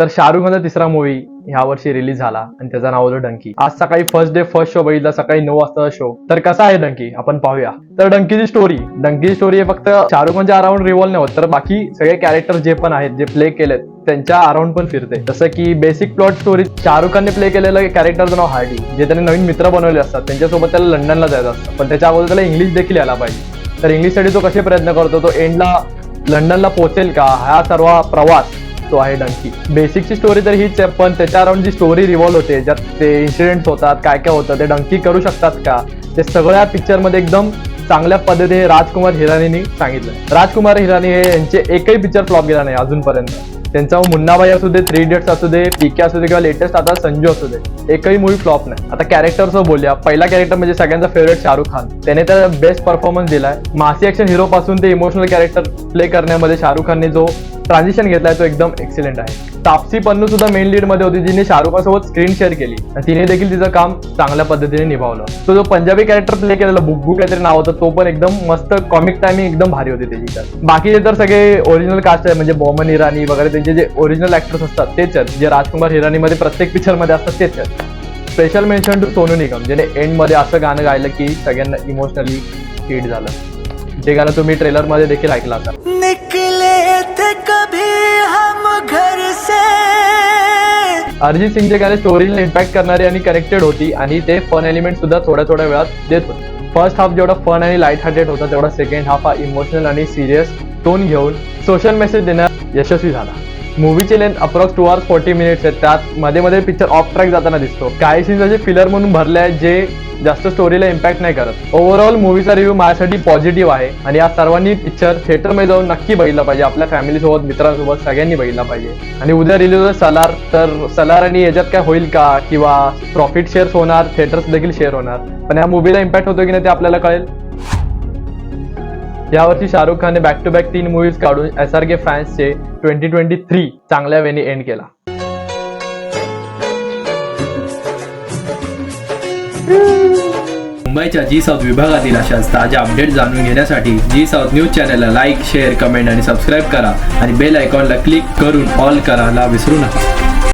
तर शाहरुख खानचा तिसरा मूवी ह्या वर्षी रिलीज झाला आणि त्याचं नाव होतं डंकी आज सकाळी फर्स्ट डे फर्स्ट शो बघितला सकाळी नऊ वाजता शो तर कसा आहे डंकी आपण पाहूया. तर डंकीची स्टोरी डंकीची स्टोरी हे फक्त शाहरुख खानच्या अराउंड रिव्हॉल्व नाही होत तर बाकी सगळे कॅरेक्टर जे पण आहेत जे प्ले केलेत त्यांच्या अराउंड पण फिरते. जसं की बेसिक प्लॉट स्टोरी शाहरुख खानने प्ले केलेलं कॅरेक्टरचं नाव हार्डी जे त्याने नवीन मित्र बनवले असतात. त्यांच्यासोबत त्याला लंडनला जायचं असतं. पण त्याच्या अगोदर त्याला इंग्लिश देखील यायला पाहिजे. तर इंग्लिशसाठी तो कसे प्रयत्न करतो? तो एंडला लंडनला पोहोचेल का? हा सर्व प्रवास तो आहे डंकी बेसिकची स्टोरी तर हीच आहे पण त्याच्या अराउंड जी स्टोरी रिव्हॉल्व होते ज्यात ते इन्सिडेंट्स होतात काय काय होतं ते डंकी करू शकतात का? ते सगळ्या पिक्चरमध्ये एकदम चांगल्या पद्धतीने राजकुमार हिरानीने सांगितलं. राजकुमार हिरानी हे यांचे एकही पिक्चर फ्लॉप गेला नाही अजूनपर्यंत. त्यांचा मुन्नाबाई असू दे थ्री इडियट्स असू दे पीके असू दे किंवा लेटेस्ट आता संजू असू दे एकही मूवी फ्लॉप नाही. आता कॅरेक्टरचं बोलूया. पहिला कॅरेक्टर म्हणजे सगळ्यांचा फेवरेट शाहरुख खान. त्याने तर बेस्ट परफॉर्मन्स दिलाय. मासी ऍक्शन हिरो पासून ते इमोशनल कॅरेक्टर प्ले करण्यामध्ये शाहरुख खानने जो ट्रान्झिशन घेतलाय तो एकदम एक्सिलेंट आहे. तापसी पन्नू सुद्धा मेन लीडमध्ये होती जिने शाहरुख सोबत स्क्रीन शेअर केली. आणि तिने देखील तिचं काम चांगल्या पद्धतीने निभावलं. तो जो पंजाबी कॅरेक्टर प्ले केलेला बुग्गू काहीतरी नाव होतं तो पण एकदम मस्त कॉमिक टायमिंग एकदम भारी होती त्याची तर बाकीचे तर सगळे ओरिजिनल कास्ट आहे म्हणजे बॉमन इराणी वगैरे त्यांचे जे ओरिजिनल ऍक्टर्स असतात तेच आहेत. जे राजकुमार हिराणीमध्ये प्रत्येक पिक्चरमध्ये असतात तेच आहेत. Special mention to Sonu Nigam ज्याने एंडमध्ये असं गाणं गायलं की सगळ्यांना इमोशनली हिट झालं. जे गाणं तुम्ही ट्रेलरमध्ये देखील ऐकलं असाल. अरिजित सिंगचे गाणे स्टोरीला इम्पॅक्ट करणारी आणि कनेक्टेड होती आणि ते फन एलिमेंट सुद्धा थोड्या थोड्या वेळात देत होते. फर्स्ट हाफ जेवढा फन आणि लाइट हार्टेड होता तेवढा सेकंड हाफ हा इमोशनल आणि सिरियस टोन घेऊन सोशल मेसेज देण्यात यशस्वी झाला. मूवीची length approx two hours forty minutes आहेत. त्यात मध्ये मध्ये पिक्चर ऑफ ट्रॅक जाताना दिसतो. काही सीन्स असे फिलर म्हणून भरले आहेत जे जास्त स्टोरीला इम्पॅक्ट नाही करत. ओव्हरऑल मूवीचा रिव्ह्यू माझ्यासाठी पॉझिटिव्ह आहे. आणि या सर्वांनी पिक्चर थिएटरमध्ये जाऊन नक्की बघितला पाहिजे. आपल्या फॅमिलीसोबत मित्रांसोबत सगळ्यांनी बघितला पाहिजे. आणि उद्या रिलीज सलार. तर सलार आणि याच्यात काय होईल का? किंवा प्रॉफिट शेअर्स होणार थिएटर्स देखील शेअर होणार. पण या मूवीला इम्पॅक्ट होतो की नाही ते आपल्याला कळेल. यावर्षी शाहरुख खानने बॅक टू बॅक तीन मूवीज काढून एस आर के फॅन्सचे ट्वेंटी ट्वेंटी थ्री चांगल्या वेने एंड केला. मुंबईच्या जी साऊथ विभागातील अशाच ताज्या अपडेट जाणून घेण्यासाठी जी साऊथ न्यूज चॅनलला लाईक शेअर कमेंट आणि सबस्क्राईब करा. आणि बेल आयकॉनला क्लिक करून ऑल करायला विसरू नका.